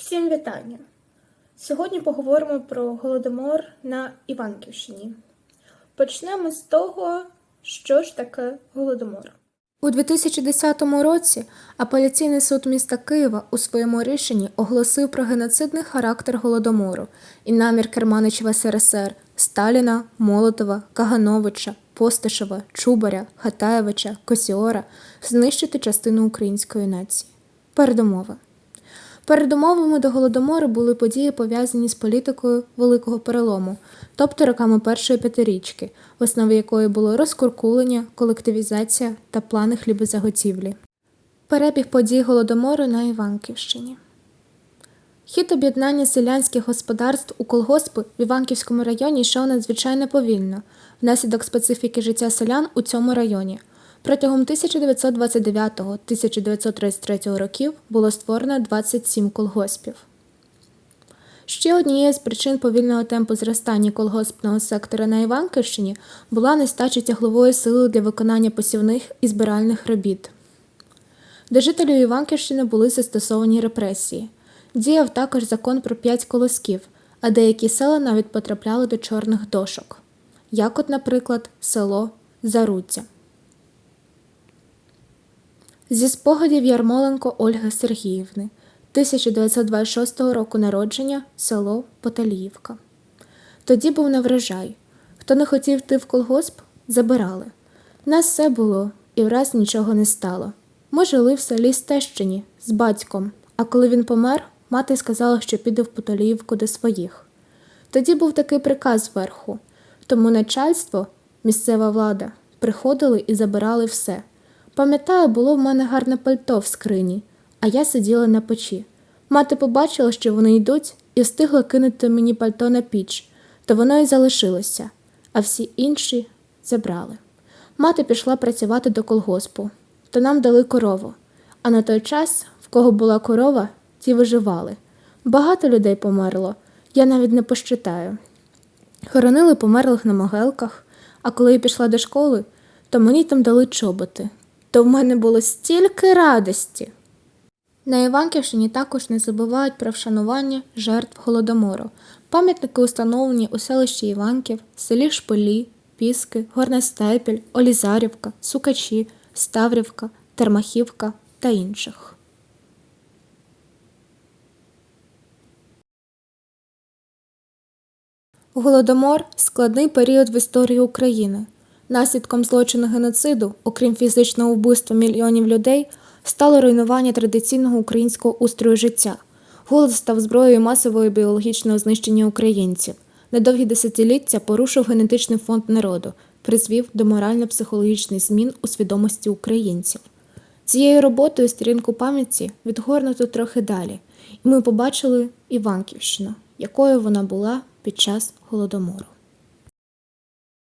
Всім вітання! Сьогодні поговоримо про голодомор на Іванківщині. Почнемо з того, що ж таке голодомор. У 2010 році апеляційний суд міста Києва у своєму рішенні оголосив про геноцидний характер голодомору і намір керманичів СРСР Сталіна, Молотова, Кагановича, Постишева, Чубаря, Хатаєвича, Косіора знищити частину української нації. Передумови. Передумовами до голодомору були події, пов'язані з політикою великого перелому, тобто роками першої п'ятирічки, в основі якої було розкуркулення, колективізація та плани хлібозаготівлі. Перебіг подій голодомору на Іванківщині. Хід об'єднання селянських господарств у колгоспи в Іванківському районі йшов надзвичайно повільно, внаслідок специфіки життя селян у цьому районі. Протягом 1929-1933 років було створено 27 колгоспів. Ще однією з причин повільного темпу зростання колгоспного сектора на Іванківщині була нестача тяглової сили для виконання посівних і збиральних робіт. До жителів Іванківщини були застосовані репресії. Діяв також закон про п'ять колосків, а деякі села навіть потрапляли до чорних дошок, як от, наприклад, село Заруддя. Зі спогадів Ярмоленко Ольги Сергіївни, 1926 року народження, село Поталіївка. Тоді був неврожай. Хто не хотів йти в колгосп, забирали. Нас все було, і враз нічого не стало. Ми жили в селі Стещині з батьком, а коли він помер, мати сказала, що піде в Поталіївку до своїх. Тоді був такий приказ зверху, тому начальство, місцева влада, приходили і забирали все. Пам'ятаю, було в мене гарне пальто в скрині, а я сиділа на печі. Мати побачила, що вони йдуть, і встигла кинути мені пальто на піч, то воно й залишилося, а всі інші забрали. Мати пішла працювати до колгоспу, то нам дали корову. А на той час, в кого була корова, ті виживали. Багато людей померло, я навіть не пощитаю. Хоронили померлих на могилках, а коли я пішла до школи, то мені там дали чоботи. То в мене було стільки радості. На Іванківщині також не забувають про вшанування жертв голодомору. Пам'ятники установлені у селищі Іванків, селі Шполі, Піски, Горна Степіль, Олізарівка, Сукачі, Ставрівка, Термахівка та інших. Голодомор складний період в історії України. Наслідком злочину геноциду, окрім фізичного вбивства мільйонів людей, стало руйнування традиційного українського устрою життя. Голод став зброєю масового біологічного знищення українців. На довгі десятиліття порушив генетичний фонд народу, призвів до морально-психологічних змін у свідомості українців. Цією роботою сторінку пам'яті відгорнуто трохи далі, і ми побачили Іванківщину, якою вона була під час голодомору.